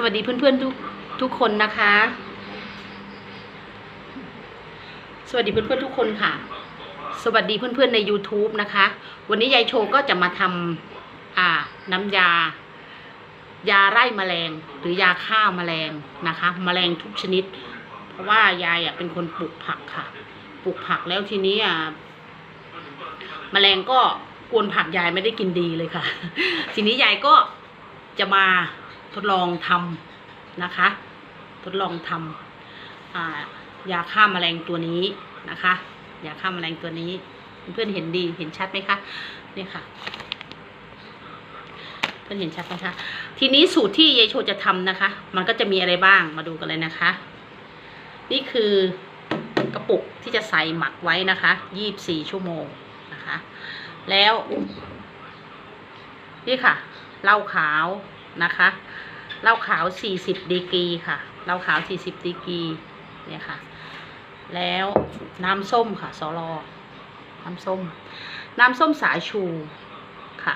สวัสดีเพื่อนๆทุกทุกคนนะคะ สวัสดีเพื่อนๆทุกคนค่ะ สวัสดีเพื่อนๆใน YouTube นะคะ วันนี้ยายโชก็จะมาทำอ่าน้ำยา ยาไล่แมลงหรือยาฆ่าแมลงนะคะแมลงทุกชนิด เพราะว่ายายอะเป็นคนปลูกผักค่ะ ปลูกผักแล้วทีนี้อะแมลงก็กวนผักยายไม่ได้กินดีเลยค่ะ ทีนี้ยายก็จะมา ทดลองทำนะคะ ทดลองทำยาฆ่าแมลงตัวนี้นะคะยาฆ่าแมลงตัวนี้ เพื่อนเห็นดีเห็นชัดไหมคะนี่ค่ะเพื่อนเห็นชัดไหมคะทีนี้สูตรที่ยายโชจะทำนะคะ มันก็จะมีอะไรบ้างมาดูกันเลยนะคะ นี่คือกระปุกที่จะใส่หมักไว้นะคะยี่บสี่ชั่วโมงนะคะ แล้ว นี่ค่ะเหล้าขาว นะคะเหล้าขาวสี่สิบดีกรีค่ะเหล้าขาวสี่สิบดีกรีเนี่ยค่ะ แล้วน้ำส้มค่ะสลอน้ำส้ม น้ำส้มสายชูค่ะ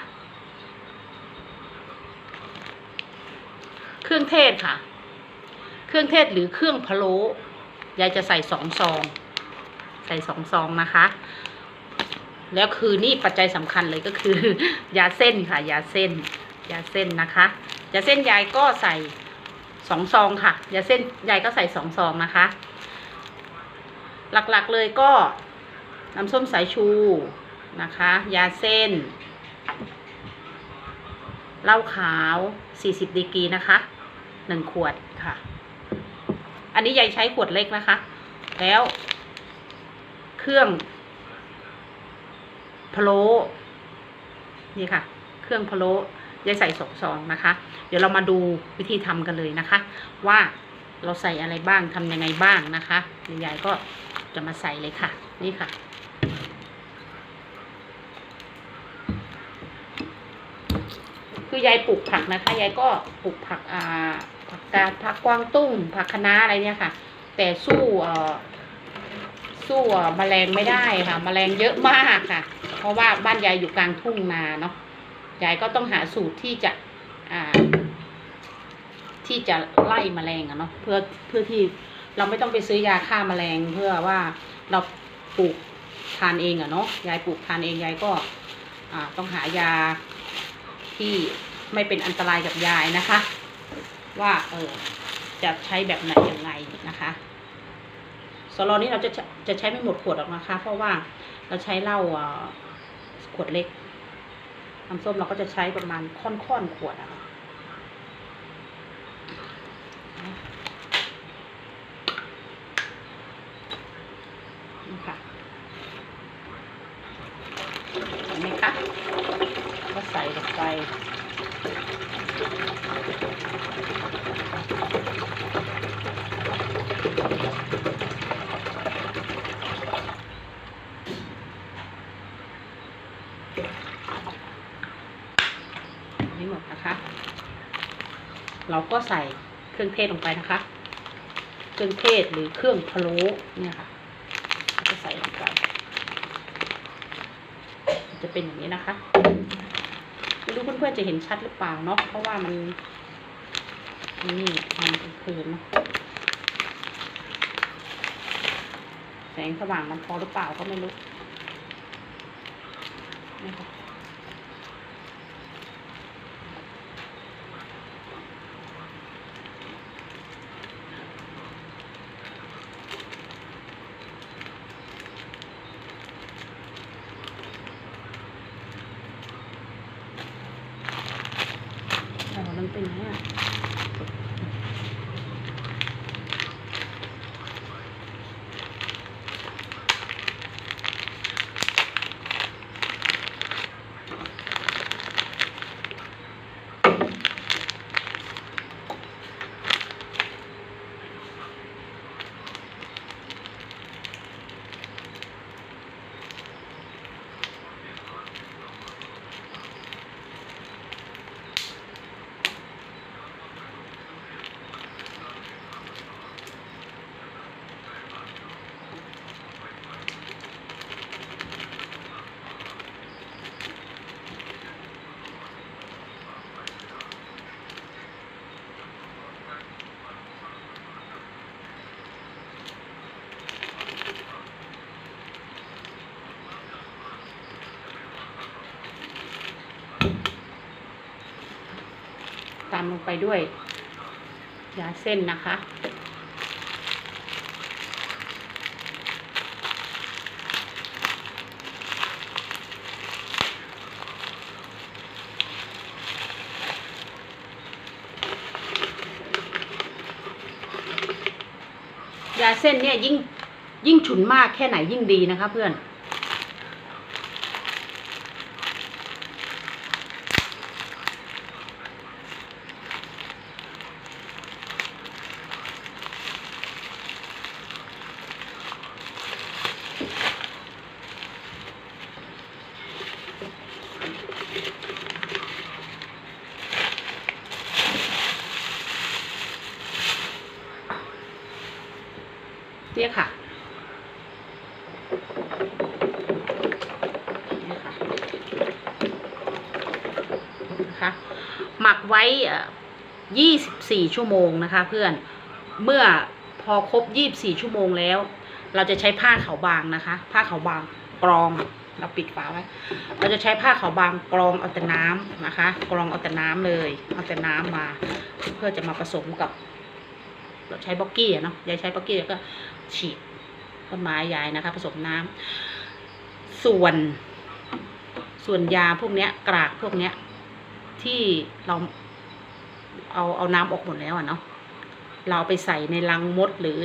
เครื่องเทศค่ะ เครื่องเทศหรือเครื่องพะโล้ยายจะใส่สองซอง ใส่สองซองนะคะ แล้วคือนี่ปัจจัยสำคัญเลยก็คือ ยาเส้นค่ะ ยาเส้น ยาเส้นนะคะยาเส้นยายก็ใส่สองซองค่ะยาเส้นยายก็ใส่สองซองนะคะ หลักๆเลยก็น้ำส้มสายชูนะคะ ยาเส้นเหล้าขาว 40 ดีกรีนะคะหนึ่งขวดค่ะ อันนี้ยายใช้ขวดเล็กนะคะ แล้ว เครื่องพะโล้นี่ค่ะ เครื่องพะโล้ ยายใส่สองซองนะคะ เดี๋ยวเรามาดูวิธีทำกันเลยนะคะ ว่าเราใส่อะไรบ้างทำยังไงบ้างนะคะยวยายก็จะมาใส่เลยค่ะ นี่ค่ะคือยายปลูกผักนะคะยายก็ปลูกผักอ่าผักกาดผักกวางตุ้งผักคะน้าอะไรเนี่ยค่ะ แต่สู้เอ่อสู้แมลงไม่ได้ค่ะแมลงเยอะมากค่ะ เพราะว่าบ้านยายอยู่กลางทุ่งนาเนาะ ยายก็ต้องหาสูตรที่จะอ่า ที่จะไล่แมลงอะเนาะเพื่อเพื่อที่เราไม่ต้องไปซื้อยาฆ่าแมลงเพื่อว่าเราปลูกทานเองอะเนาะยายปลูกทานเองยายก็ อ่า ต้องหายาที่ไม่เป็นอันตรายกับยายนะคะ ว่าเออจะใช้แบบไหนยังไงนะคะสโลนี้เราจะจะใช้ไม่หมดขวดหรอกนะคะ เพราะว่าเราใช้เหล้าขวดเล็ก น้ำส้มเราก็จะใช้ประมาณค่อนๆขวดอะค่ะนี่ค่ะเห็นไหมคะก็ใส่ลงไป นี่หมดนะคะ เราก็ใส่เครื่องเทศลงไปนะคะ เครื่องเทศหรือเครื่องพะโล้เนี่ยค่ะเราก็ใส่ลงไปจะเป็นอย่างนี้นะคะไม่รู้เพื่อนๆจะเห็นชัดหรือเปล่าเนาะเพราะว่ามันนี่ทำกลางคืนเนาะแสงสว่างมันพอหรือเปล่าก็ไม่รู้นี่ค่ะามลงไปด้วยยาเส้นนะคะ ยาเส้นเนี่ยยิ่งยิ่งฉุนมากแค่ไหนยิ่งดีนะคะเพื่อน เนี่ยค่ะเนี่ยค่ะนะคะหมักไว้ยี่สิบี่ชั่วโมงนะคะ เพื่อนเมื่อพอครบยี่บสี่ชั่วโมงแล้ว เราจะใช้ผ้าขาวบางนะคะ ผ้าขาวบางกรองเราปิดฝาไว้ เราจะใช้ผ้าขาวบางกรองเอาแต่น้ำนะคะ กรองเอาแต่น้ำเลยเอาแต่น้ำมา เพื่อจะมาผสมกับ เราใช้บ็อกกี้เนาะยายใช้บ็อกกี้ก็ ฉีดต้นไม้ยายนะคะ ผสมน้ำส่วน ส่วนยาพวกเนี้ย กรากพวกเนี้ย ที่เราเอาเอาน้ำออกหมดแล้วอะเนาะเราไปใส่ในลังมดหรือ